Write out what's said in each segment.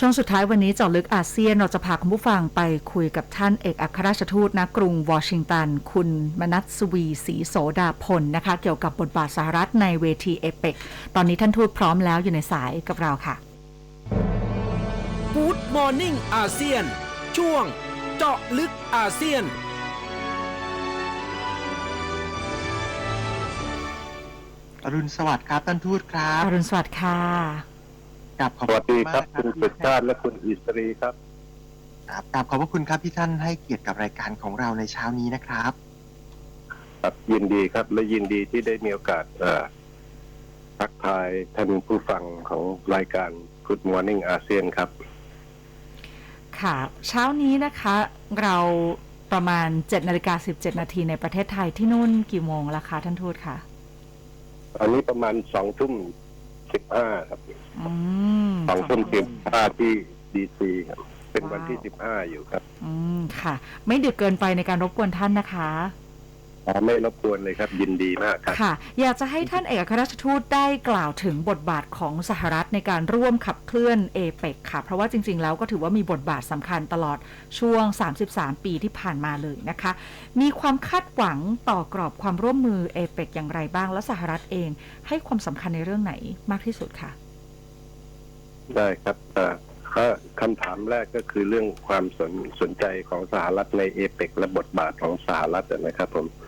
ช่วงสุดท้ายวันนี้เจาะลึกอาเซียนเราจะพาคุณผู้ฟังไปคุยกับท่านเอกอัครราชทูตณกรุงวอชิงตัน คุณมนัสวีศรีโสดาพลนะคะ เกี่ยวกับบทบาทสหรัฐในเวทีเอเปกตอนนี้ท่านทูตพร้อมแล้วอยู่ในสายกับเราค่ะ Good Morning อาเซียนช่วงเจาะลึกอาเซียนอรุณสวัสดิ์ครับท่านทูตครับอรุณสวัสดิ์ค่ะ กับขอบสวัสดีครับมากคุณสุชาติและคุณอิสรีครับ ครับกับขอบพระคุณครับที่ท่านให้เกียรติกับรายการของเราในเช้านี้นะครับ ครับยินดีครับ และยินดีที่ได้มีโอกาสเอ่อทักทายท่านผู้ฟังของรายการ Good Morning อาเซียนครับ ค่ะ เช้านี้นะคะเราประมาณ7นาฬิกา17 นาทีในประเทศไทยที่นู่นกี่โมงละคะท่านทูตคะอันนี้ประมาณสองทุ่ม สิบห้าครับอืมสองทุ่มสสิบทุ่มห้าที่ดีซีครับ เป็นวันที่ว้าวสิบห้าอยู่ครับ อืมค่ะ ไม่ดึกเกินไปในการรบกวนท่านนะคะอ๋อ ไม่รบกวนเลยครับยินดีมากครับค่ะ อยากจะให้ท่านเอกอัครราชทูตได้กล่าวถึงบทบาทของสหรัฐในการร่วมขับเคลื่อนเอเปกค่ะ เพราะว่าจริง ๆ แล้วก็ถือว่ามีบทบาทสำคัญตลอดช่วง 33 ปีที่ผ่านมาเลยนะคะ มีความคาดหวังต่อกรอบความร่วมมือเอเปกอย่างไรบ้าง และสหรัฐเองให้ความสำคัญในเรื่องไหนมากที่สุดค่ะ ได้ครับเอ่อก็คำถามแรกก็คือเรื่องความสนสนใจของสหรัฐในเอเปกและบทบาทของสหรัฐนะครับผมเอ่อ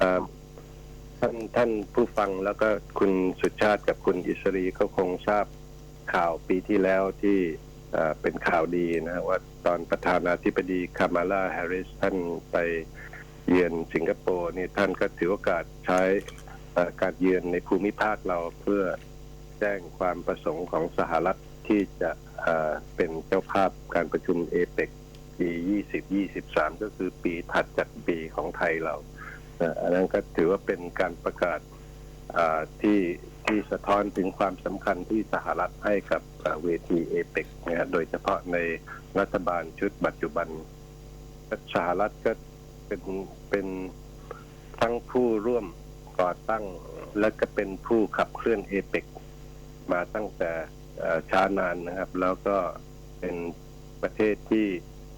ท่านท่านผู้ฟังแล้วก็คุณสุชาติกับคุณอิสรีก็คงทราบข่าวปีที่แล้วที่เป็นข่าวดีนะว่าตอนประธานาธิบดีคามาลาแฮร์ริสท่านไปเยือนสิงคโปร์นี่ท่านก็ถือโอกาสใช้การเยือนในภูมิภาคเราเพื่อแจ้งความประสงค์ของสหรัฐที่จะเป็นเจ้าภาพการประชุมเอเปกปี 2023 ก็คือปีถัดจากปีของไทยเรา อันนั้นก็ถือว่าเป็นการประกาศที่ที่สะท้อนถึงความสำคัญที่สหรัฐให้กับเวทีเอเปกนะฮะโดยเฉพาะในรัฐบาลชุดปัจจุบันสหรัฐก็เป็นเป็นทั้งผู้ร่วมก่อตั้ง และก็เป็นผู้ขับเคลื่อนเอเปกมาตั้งแต่ช้านานนะครับ แล้วก็เป็นประเทศที่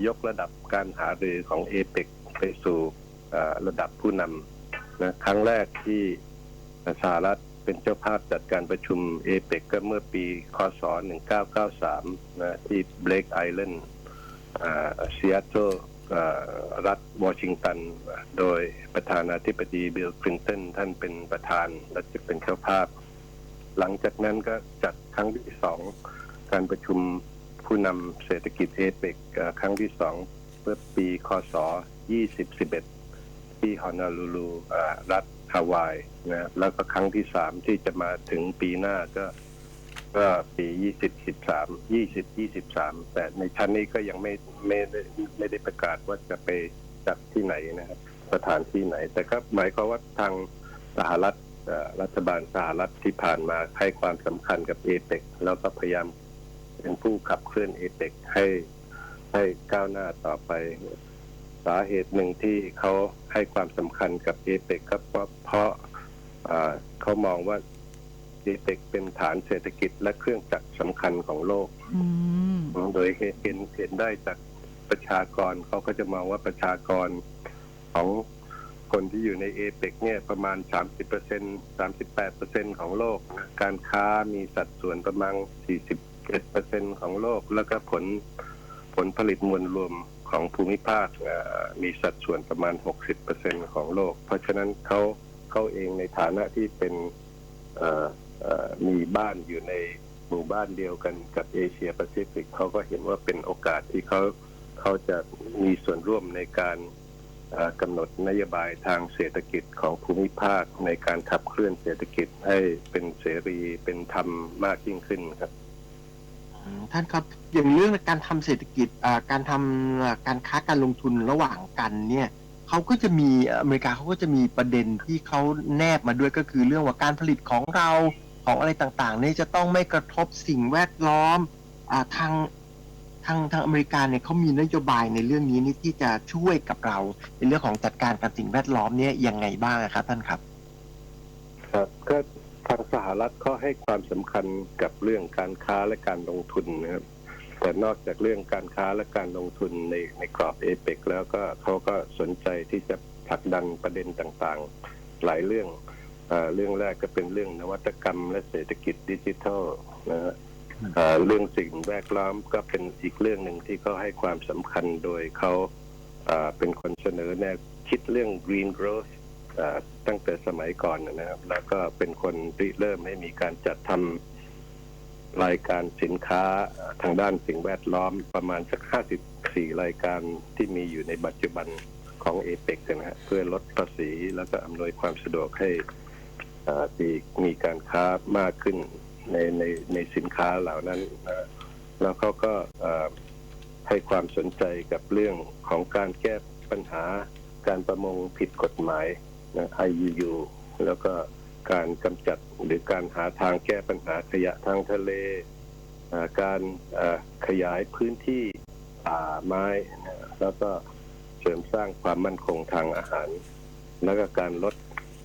ยกระดับการหารือของเอเปกไปสู่ ระดับผู้นำนะครั้งแรกที่สหรัฐเป็นเจ้าภาพจัดการประชุมเอเปกก็เมื่อปีคศ 1993 นะที่เบลกไอแลนด์ซีแอตเทิลรัฐวอชิงตัน โดยประธานาธิบดีบิลคลินตันท่านเป็นประธานและจะเป็นเจ้าภาพ หลังจากนั้นก็จัดครั้งที่สองการประชุมผู้นำเศรษฐกิจเอเปกครั้งที่สองเมื่อปีคศ 2011 ที่ฮอนอลูลูรัฐฮาวายนะแล้วก็ครั้งที่สามที่จะมาถึงปีหน้าก็ ก็ปี2013 2023แต่ในชั้นนี้ก็ยังไม่ไม่ได้ไม่ได้ประกาศว่าจะไปจัดที่ไหนนะครับสถานที่ไหน แต่ก็หมายความว่าทางสหรัฐรัฐบาลสหรัฐที่ผ่านมาให้ความสำคัญกับเอเปกแล้วก็พยายามเป็นผู้ขับเคลื่อนเอเปกให้ให้ก้าวหน้าต่อไป สาเหตุหนึ่งที่เขาให้ความสำคัญกับเอเปกก็เพราะเพราะเอ่อเขามองว่าเอเปกเป็นฐานเศรษฐกิจและเครื่องจักรสำคัญของโลกอืมโดยเห็นเห็นเห็นได้จากประชากรเขาก็จะมองว่าประชากรของคนที่อยู่ในเอเปกเนี่ยประมาณ 30เปอร์เซ็น38เปอร์เซ็นของโลกนะการค้ามีสัดส่วนประมาณ41เปอร์เซ็นของโลก แล้วก็ผลผลผลิตมวลรวม ของภูมิภาคมีสัดส่วนประมาณ 60เปอร์เซ็นของโลก เพราะฉะนั้นเขาเขาเองในฐานะที่เป็นมีบ้านอยู่ในหมู่บ้านเดียวกันกับเอเชียแปซิฟิกเขาก็เห็นว่าเป็นโอกาสที่เขาเขาจะมีส่วนร่วมในการกำหนดนโยบายทางเศรษฐกิจของภูมิภาคในการขับเคลื่อนเศรษฐกิจให้เป็นเสรีเป็นธรรมมากยิ่งขึ้นครับ ท่านครับอย่างเรื่องการทำเศรษฐกิจอ่าการทำอ่าการค้าการลงทุนระหว่างกันเนี่ยเขาก็จะมีอเมริกาเขาก็จะมีประเด็นที่เขาแนบมาด้วยก็คือเรื่องว่าการผลิตของเราของอะไรต่างๆเนี่ยจะต้องไม่กระทบสิ่งแวดล้อมอ่าทางทางทางอเมริกาเนี่ยเขามีนโยบายในเรื่องนี้นี่ที่จะช่วยกับเราในเรื่องของจัดการกับสิ่งแวดล้อมเนี่ยยังไงบ้างอะครับท่านครับ ครับก็ทาง สหรัฐเขาให้ความสำคัญกับเรื่องการค้าและการลงทุนนะครับแต่นอกจากเรื่องการค้าและการลงทุนในในกรอบเอเปกแล้วก็เขาก็สนใจที่จะผลักดันประเด็นต่างๆ หลายเรื่องเอ่อเรื่องแรกก็เป็นเรื่องนวัตกรรม และเศรษฐกิจดิจิทัลนะฮะเรื่องสิ่งแวดล้อมก็เป็นอีกเรื่องหนึ่งที่เขาให้ความสำคัญโดยเขาเป็นคนเสนอแนวคิดเรื่อง green growth ตั้งแต่สมัยก่อนนะครับ แล้วก็เป็นคนริเริ่มให้มีการจัดทำรายการสินค้าทางด้านสิ่งแวดล้อมประมาณสัก 54 รายการที่มีอยู่ในปัจจุบันของเอเปกนะฮะเพื่อลดภาษีแล้วก็อำนวยความสะดวกให้เอ่มีมีการค้ามากขึ้นในในในสินค้าเหล่านั้นนะแล้วเขาก็ให้ความสนใจกับเรื่องของการแก้ปัญหาการประมงผิดกฎหมาย นะ IUU แล้วก็การกำจัดหรือการหาทางแก้ปัญหาขยะทางทะเล การขยายพื้นที่ป่าไม้ แล้วก็เสริมสร้างความมั่นคงทางอาหาร แล้วก็การลด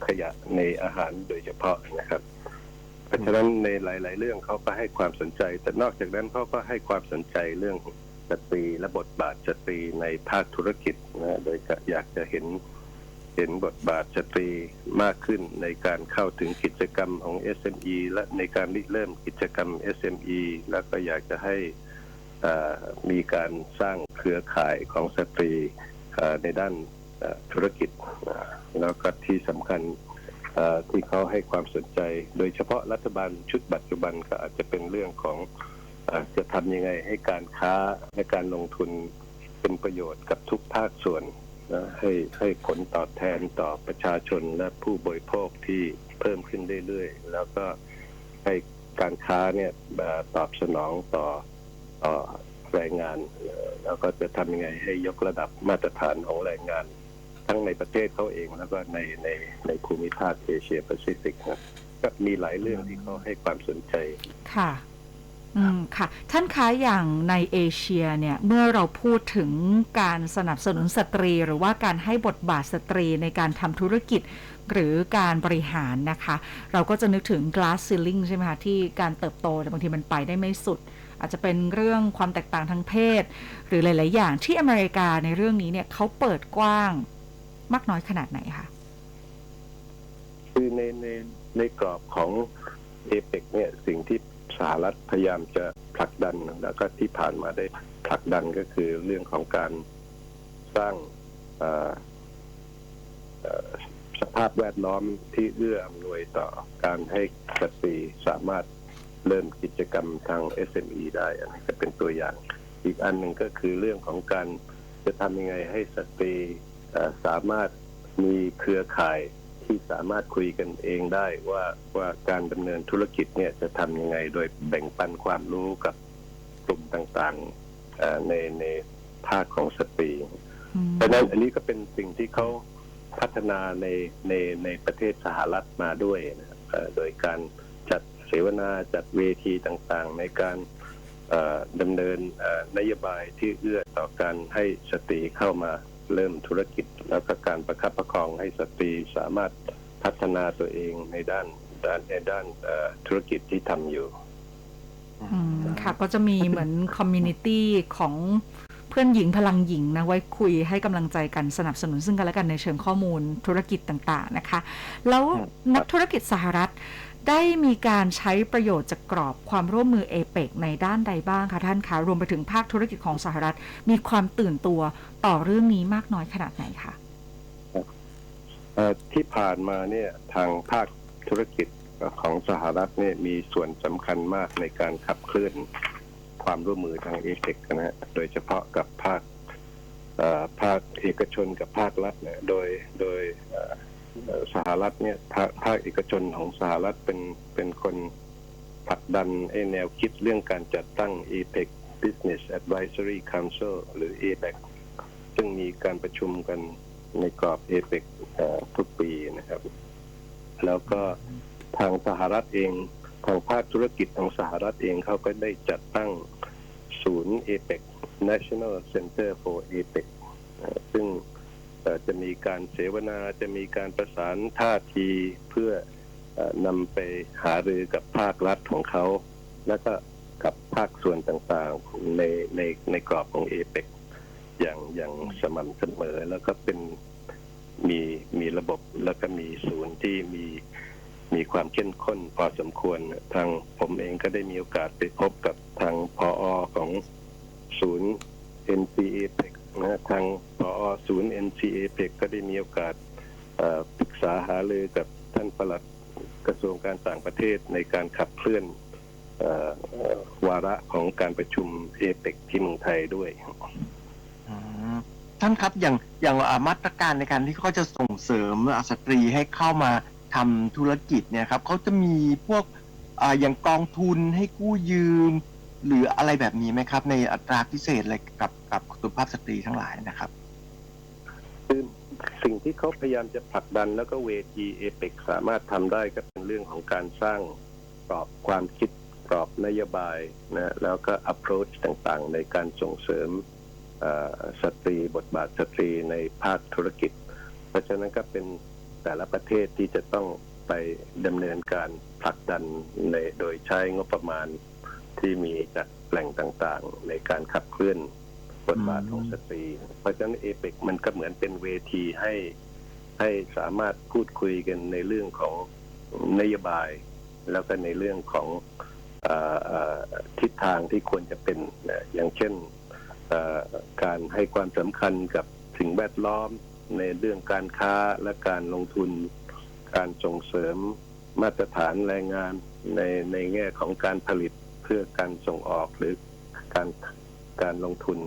ขยะในอาหารโดยเฉพาะนะครับ เพราะฉะนั้นในหลาย ๆ เรื่องเขาก็ให้ความสนใจ แต่นอกจากนั้นเขาก็ให้ความสนใจเรื่องสตรีและบทบาทสตรีในภาคธุรกิจนะโดยอยากจะเห็น เห็นบทบาทสตรีมากขึ้นในการเข้าถึงกิจกรรมของ SME และในการริเริ่มกิจกรรม SME แล้วก็อยากจะให้มีการสร้างเครือข่ายของสตรีในด้านธุรกิจ แล้วก็ที่สำคัญที่เขาให้ความสนใจ โดยเฉพาะรัฐบาลชุดปัจจุบันก็อาจจะเป็นเรื่องของอจะทำยังไงให้การค้าและการลงทุนเป็นประโยชน์กับทุกภาคส่วน นะให้ให้ผลตอบแทนต่อประชาชนและผู้บริโภคที่เพิ่มขึ้นเรื่อยๆ แล้วก็ให้การค้าเนี่ยตอบสนองต่อต่อแรงงาน แล้วก็จะทำยังไงให้ยกระดับมาตรฐานของแรงงาน ทั้งในประเทศเขาเองแล้วก็ในในในภูมิภาคเอเชียแปซิฟิกนะก็มีหลายเรื่องที่เขาให้ความสนใจค่ะ อืมค่ะ ท่านคะอย่างในเอเชียเนี่ย เมื่อเราพูดถึงการสนับสนุนสตรี หรือว่าการให้บทบาทสตรีในการทำธุรกิจหรือการบริหารนะคะ เราก็จะนึกถึง glass ceiling ใช่ไหมคะ ที่การเติบโตแต่บางทีมันไปได้ไม่สุด อาจจะเป็นเรื่องความแตกต่างทางเพศ หรือหลาย ๆ อย่างที่อเมริกาในเรื่องนี้เนี่ยเขาเปิดกว้างมากน้อยขนาดไหนคะคือในในในกรอบของเอเปกเนี่ยสิ่งที่ สหรัฐพยายามจะผลักดันแล้วก็ที่ผ่านมาได้ผลักดันก็คือเรื่องของการสร้างสภาพแวดล้อมที่เอื้ออำนวยต่อการให้สตรีสามารถเริ่มกิจกรรมทาง SME ได้ อันนี้ก็เป็นตัวอย่าง อีกอันหนึ่งก็คือเรื่องของการจะทำยังไงให้สตรีสามารถมีเครือข่าย ที่สามารถคุยกันเองได้ว่าว่าการดำเนินธุรกิจเนี่ยจะทำยังไงโดยแบ่งปันความรู้กับกลุ่มต่างๆเอ่อในในภาคของสตรีอืมเพราะฉะนั้นอันนี้ก็เป็นสิ่งที่เขาพัฒนาในในในประเทศสหรัฐมาด้วยนะครับเอ่อโดยการจัดเสวนาจัดเวทีต่างๆ ในการเอ่อดำเนินเอ่อนโยบายที่เอื้อต่อการให้สตรีเข้ามา เริ่มธุรกิจ แล้วก็การประคับประคองให้สตรีสามารถพัฒนาตัวเองในด้านด้านในด้านเอ่อธุรกิจที่ทำอยู่อืมค่ะก็จะมีเหมือนคอมมูนิตี้ของเพื่อนหญิงพลังหญิงนะไว้คุยให้กำลังใจกันสนับสนุนซึ่งกันและกันในเชิงข้อมูลธุรกิจต่าง ๆ นะคะ แล้วนักธุรกิจสหรัฐ ได้มีการใช้ประโยชน์จากกรอบความร่วมมือเอเปกในด้านใดบ้างคะท่านคะ รวมไปถึงภาคธุรกิจของสหรัฐ มีความตื่นตัวต่อเรื่องนี้มากน้อยขนาดไหนคะที่ผ่านมาเนี่ยทางภาคธุรกิจของสหรัฐเนี่ยมีส่วนสำคัญมากในการขับเคลื่อนความร่วมมือทางเอเปกนะฮะโดยเฉพาะกับภาคภาคเอกชนกับภาครัฐเนี่ยโดยโดย สหรัฐเนี่ยภาคเอกชนของสหรัฐเป็นเป็นคนผลักดันไอแนวคิดเรื่องการจัดตั้ง APEC Business Advisory Council หรือ APEC ซึ่งมีการประชุมกันในกรอบเอเปกทุกปีนะครับ แล้วก็ทางสหรัฐเองทางภาคธุรกิจของสหรัฐเองเขาก็ได้จัดตั้งศูนย์เอเปก National Center for APEC เอ่อซึ่ง จะมีการเสวนาจะมีการประสานท่าทีเพื่ออนำไปหารือกับภาครัฐของเขา แล้วก็กับภาคส่วนต่างๆในในในกรอบของเอเปกอย่างอย่างสม่ำเสมอ แล้วก็เป็นมีมีระบบแล้วก็มีศูนย์ที่มีมีความเข้มข้นพอสมควรทางผมเองก็ได้มีโอกาสไปพบกับทางพออของศูนย์ NCA เปก นะทางพอศูนย์ NCA เปกก็ได้มีโอกาสปรึกษาหารือกับท่านปลัดกระทรวงการต่างประเทศในการขับเคลื่อนออวาระของการประชุมเอเปกที่เมืองไทยด้วยท่านครับอย่างอย่างมาตรการในการที่เขาจะส่งเสริมอาสตรีให้เข้ามาทำธุรกิจเนี่ยครับเขาจะมีพวกออย่างกองทุนให้กู้ยืม หรืออะไรแบบนี้ไหมครับ ในอัตราพิเศษอะไรกับกับสุภาพสตรีทั้งหลายนะครับคือสิ่งที่เขาพยายามจะผลักดันแล้วก็เวทีเอเปกสามารถทำได้ก็เป็นเรื่องของการสร้างกรอบความคิดกรอบนโยบายนะแล้วก็ approach ต่างๆ ในการส่งเสริมสตรีบทบาทสตรีในภาคธุรกิจ เพราะฉะนั้นก็เป็นแต่ละประเทศที่จะต้องไปดำเนินการผลักดันในโดยใช้งบประมาณ ที่มีจากแหล่งต่างๆ ในการขับเคลื่อนบทบาทของสตรี เพราะฉะนั้นเอเปกมันก็เหมือนเป็นเวทีให้ให้สามารถพูดคุยกันในเรื่องของนโยบาย แล้วก็ในเรื่องของออทิศทางที่ควรจะเป็นอย่างเช่นการให้ความสำคัญกับสิ่งแวดล้อมในเรื่องการค้าและการลงทุน การส่งเสริมมาตรฐานแรงงานในในแง่ของการผลิต พื่อการส่งออกหรือการการลงทุน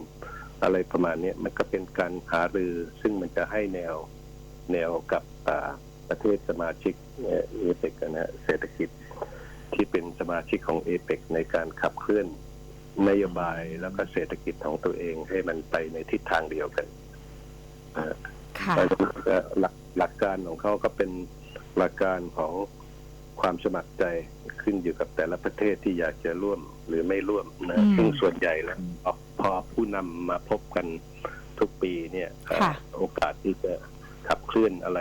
อะไรประมาณเนี้ยมันก็เป็นการหารือ ซึ่งมันจะให้แนวแนวกับอ่าประเทศสมาชิกเอเปกนะฮะเศรษฐกิจที่เป็นสมาชิกของเอเปกในการขับเคลื่อนนโยบายแล้วก็เศรษฐกิจของตัวเองให้มันไปในทิศทางเดียวกันค่ะแต่หลักหลักการของเขาก็เป็นหลักการของ ความสมัครใจขึ้นอยู่กับแต่ละประเทศที่อยากจะร่วมหรือไม่ร่วมนะอืมซึ่งส่วนใหญ่แล้วพอพอผู้นำมาพบกันทุกปีเนี่ยเอ่อค่ะโอกาสที่จะขับเคลื่อนอะไร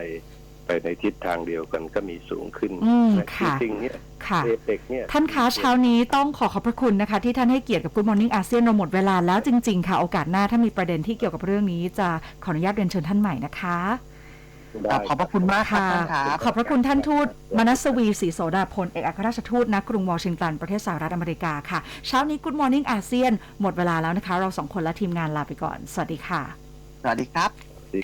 ไปในทิศทางเดียวกันก็มีสูงขึ้นอืมนะค่ะจริงๆเนี่ยค่ะเอเปกเนี่ยท่านคะเช้านี้ต้องขอขอบพระคุณนะคะ ที่ท่านให้เกียรติกับ Good Morning อาเซียนเราหมดเวลาแล้วจริง ๆ ค่ะ โอกาสหน้าถ้ามีประเด็นที่เกี่ยวกับเรื่องนี้จะขออนุญาตเรียนเชิญท่านใหม่นะคะ ครับขอบพระคุณมากครับค่ะท่านครับขอบพระคุณท่านทูตมนัสวีศรีโสดาพลเอกอัครราชทูตณกรุงวอชิงตัน ประเทศสหรัฐอเมริกาค่ะ เช้านี้ Good Morning อาเซียนหมดเวลาแล้วนะคะ เราสองคนและทีมงานลาไปก่อน สวัสดีค่ะ สวัสดีครับดี